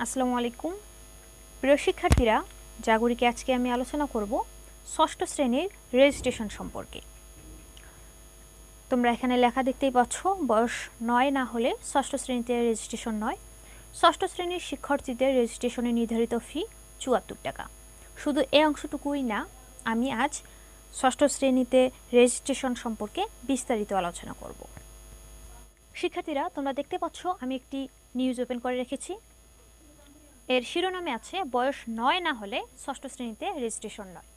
আসসালামু আলাইকুম। প্রিয় শিক্ষার্থীরা, জাগরিকে আজকে আমি আলোচনা করব ষষ্ঠ শ্রেণির রেজিস্ট্রেশন সম্পর্কে। তোমরা এখানে লেখা দেখতেই পাচ্ছ, বয়স নয় না হলে ষষ্ঠ শ্রেণীতে রেজিস্ট্রেশন নয়। ষষ্ঠ শ্রেণির শিক্ষার্থীদের রেজিস্ট্রেশনে নির্ধারিত ফি চুয়াত্তর টাকা। শুধু এ অংশটুকুই না, আমি আজ ষষ্ঠ শ্রেণীতে রেজিস্ট্রেশন সম্পর্কে বিস্তারিত আলোচনা করব। শিক্ষার্থীরা, তোমরা দেখতে পাচ্ছ, আমি একটি নিউজ ওপেন করে রেখেছি। এর শিরোনামে আছে, বয়স নয় না হলে ষষ্ঠ শ্রেণীতে রেজিস্ট্রেশন নয়।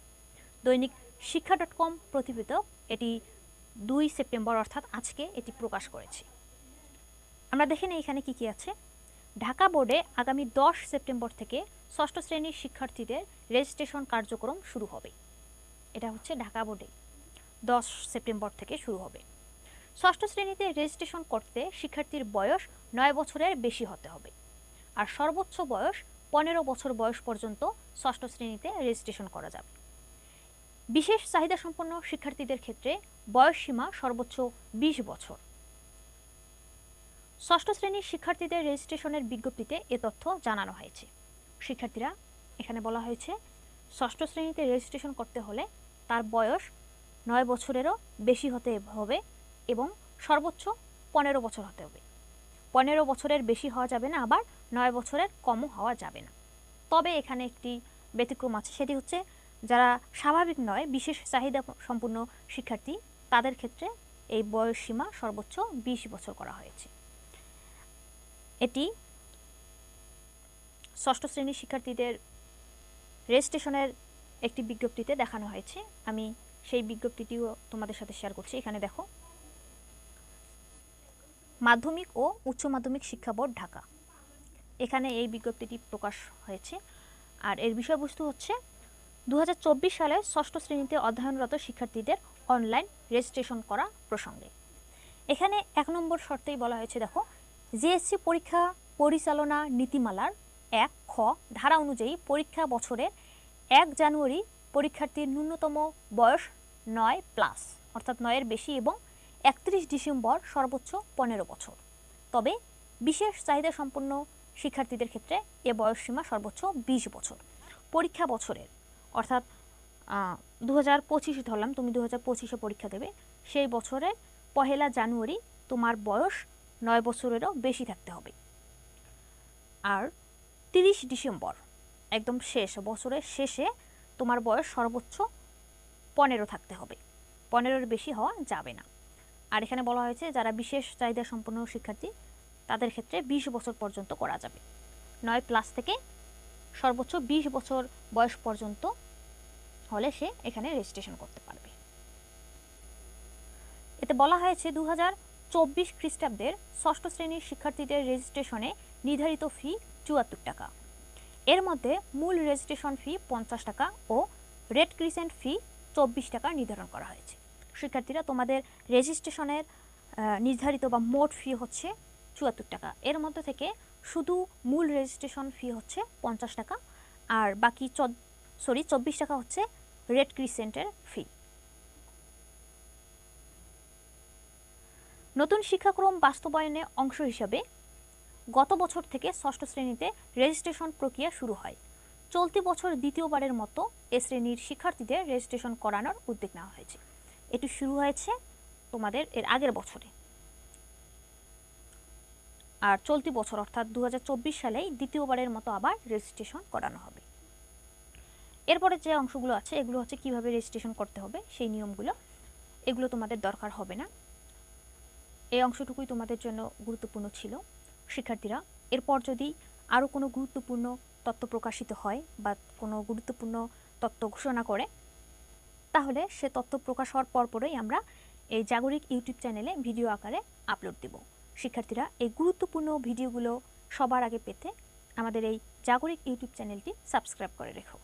দৈনিক শিক্ষা ডট কম প্রতিবেদক, এটি দুই সেপ্টেম্বর, অর্থাৎ আজকে এটি প্রকাশ করেছে। আমরা দেখে নিই এখানে কি কি আছে। ঢাকা বোর্ডে আগামী দশ সেপ্টেম্বর থেকে ষষ্ঠ শ্রেণির শিক্ষার্থীদের রেজিস্ট্রেশন কার্যক্রম শুরু হবে। এটা হচ্ছে ঢাকা বোর্ডে দশ সেপ্টেম্বর থেকে শুরু হবে। ষষ্ঠ শ্রেণীতে রেজিস্ট্রেশন করতে শিক্ষার্থীর বয়স নয় বছরের বেশি হতে হবে। আর সর্বোচ্চ বয়স পনেরো বছর বয়স পর্যন্ত ষষ্ঠ শ্রেণীতে রেজিস্ট্রেশন করা যাবে। বিশেষ চাহিদা সম্পন্ন শিক্ষার্থীদের ক্ষেত্রে বয়স সীমা সর্বোচ্চ বিশ বছর। ষষ্ঠ শ্রেণির শিক্ষার্থীদের রেজিস্ট্রেশনের বিজ্ঞপ্তিতে এ তথ্য জানানো হয়েছে। শিক্ষার্থীরা, এখানে বলা হয়েছে, ষষ্ঠ শ্রেণীতে রেজিস্ট্রেশন করতে হলে তার বয়স নয় বছরেরও বেশি হতে হবে এবং সর্বোচ্চ পনেরো বছর হতে হবে। পনেরো বছরের বেশি হওয়া যাবে না, আবার নয় বছরের কমও হওয়া যাবে না। তবে এখানে একটি ব্যতিক্রম আছে, সেটি হচ্ছে যারা স্বাভাবিক নয়, বিশেষ চাহিদা সম্পূর্ণ শিক্ষার্থী, তাদের ক্ষেত্রে এই বয়স সীমা সর্বোচ্চ বিশ বছর করা হয়েছে। এটি ষষ্ঠ শ্রেণির শিক্ষার্থীদের রেজিস্ট্রেশনের একটি বিজ্ঞপ্তিতে দেখানো হয়েছে। আমি সেই বিজ্ঞপ্তিটিও তোমাদের সাথে শেয়ার করছি। এখানে দেখো, মাধ্যমিক ও উচ্চ মাধ্যমিক শিক্ষা বোর্ড, ঢাকা। এখানে এই বিজ্ঞপ্তিটি প্রকাশ হয়েছে। আর এর বিষয়বস্তু হচ্ছে দু সালে ষষ্ঠ শ্রেণীতে অধ্যয়নরত শিক্ষার্থীদের অনলাইন রেজিস্ট্রেশন করা প্রসঙ্গে। এখানে এক নম্বর শর্তেই বলা হয়েছে, দেখো জিএসসি পরীক্ষা পরিচালনা নীতিমালার এক খ, ধারা অনুযায়ী পরীক্ষা বছরের এক জানুয়ারি পরীক্ষার্থীর ন্যূনতম বয়স নয় প্লাস অর্থাৎ নয়ের বেশি এবং একত্রিশ ডিসেম্বর সর্বোচ্চ পনেরো বছর। তবে বিশেষ চাহিদা সম্পন্ন শিক্ষার্থীদের ক্ষেত্রে এ বয়সসীমা সর্বোচ্চ বিশ বছর। পরীক্ষা বছরের, অর্থাৎ দু হাজার পঁচিশে ধরলাম, তুমি দু হাজার পঁচিশে পরীক্ষা দেবে, সেই বছরে পহেলা জানুয়ারি তোমার বয়স নয় বছরেরও বেশি থাকতে হবে। আর তিরিশ ডিসেম্বর, একদম শেষ, বছরের শেষে তোমার বয়স সর্বোচ্চ পনেরো থাকতে হবে। পনেরোর বেশি হওয়া যাবে না। আর এখানে বলা হয়েছে, যারা বিশেষ চাহিদা সম্পন্ন শিক্ষার্থী তাদের ক্ষেত্রে বিশ বছর পর্যন্ত করা যাবে। নয় প্লাস থেকে সর্বোচ্চ বিশ বছর বয়স পর্যন্ত হলে সে এখানে রেজিস্ট্রেশন করতে পারবে। এতে বলা হয়েছে দু চব্বিশ খ্রিস্টাব্দের ষষ্ঠ শ্রেণির শিক্ষার্থীদের রেজিস্ট্রেশনে নির্ধারিত ফি চুয়াত্তর টাকা। এর মধ্যে মূল রেজিস্ট্রেশন ফি পঞ্চাশ টাকা ও রেড ক্রিসেন্ট ফি চব্বিশ টাকা নির্ধারণ করা হয়েছে। শিক্ষার্থীরা তোমাদের রেজিস্ট্রেশনের নির্ধারিত বা মোট ফি হচ্ছে চুয়াত্তর টাকা। এর মধ্যে থেকে শুধু মূল রেজিস্ট্রেশন ফি হচ্ছে পঞ্চাশ টাকা আর বাকি চ সরি চব্বিশ টাকা হচ্ছে রেড ক্রিসেন্টের ফি নতুন শিক্ষাক্রম বাস্তবায়নে অংশ হিসাবে গত বছর থেকে ষষ্ঠ শ্রেণীতে রেজিস্ট্রেশন প্রক্রিয়া শুরু হয়। চলতি বছর দ্বিতীয়বারের মতো এ শ্রেণির শিক্ষার্থীদের রেজিস্ট্রেশন করানোর উদ্যোগ নেওয়া হয়েছে। এটি শুরু হয়েছে তোমাদের এর আগের বছরে। আর চলতি বছর, অর্থাৎ দু সালেই দ্বিতীয়বারের মতো আবার রেজিস্ট্রেশন করানো হবে। এরপরে যে অংশগুলো আছে, এগুলো হচ্ছে কীভাবে রেজিস্ট্রেশন করতে হবে, সেই নিয়মগুলো। এগুলো তোমাদের দরকার হবে না। এই অংশটুকুই তোমাদের জন্য গুরুত্বপূর্ণ ছিল। শিক্ষার্থীরা, এরপর যদি আরও কোনো গুরুত্বপূর্ণ তথ্য প্রকাশিত হয় বা কোনো গুরুত্বপূর্ণ তথ্য ঘোষণা করে, তাহলে সে তথ্য প্রকাশ হওয়ার পরপরই আমরা এই জাগরিক ইউটিউব চ্যানেলে ভিডিও আকারে আপলোড দেব। শিক্ষার্থীরা এই গুরুত্বপূর্ণ ভিডিওগুলো সবার আগে পেতে আমাদের এই জাগরিক ইউটিউব চ্যানেলটি সাবস্ক্রাইব করে রেখো।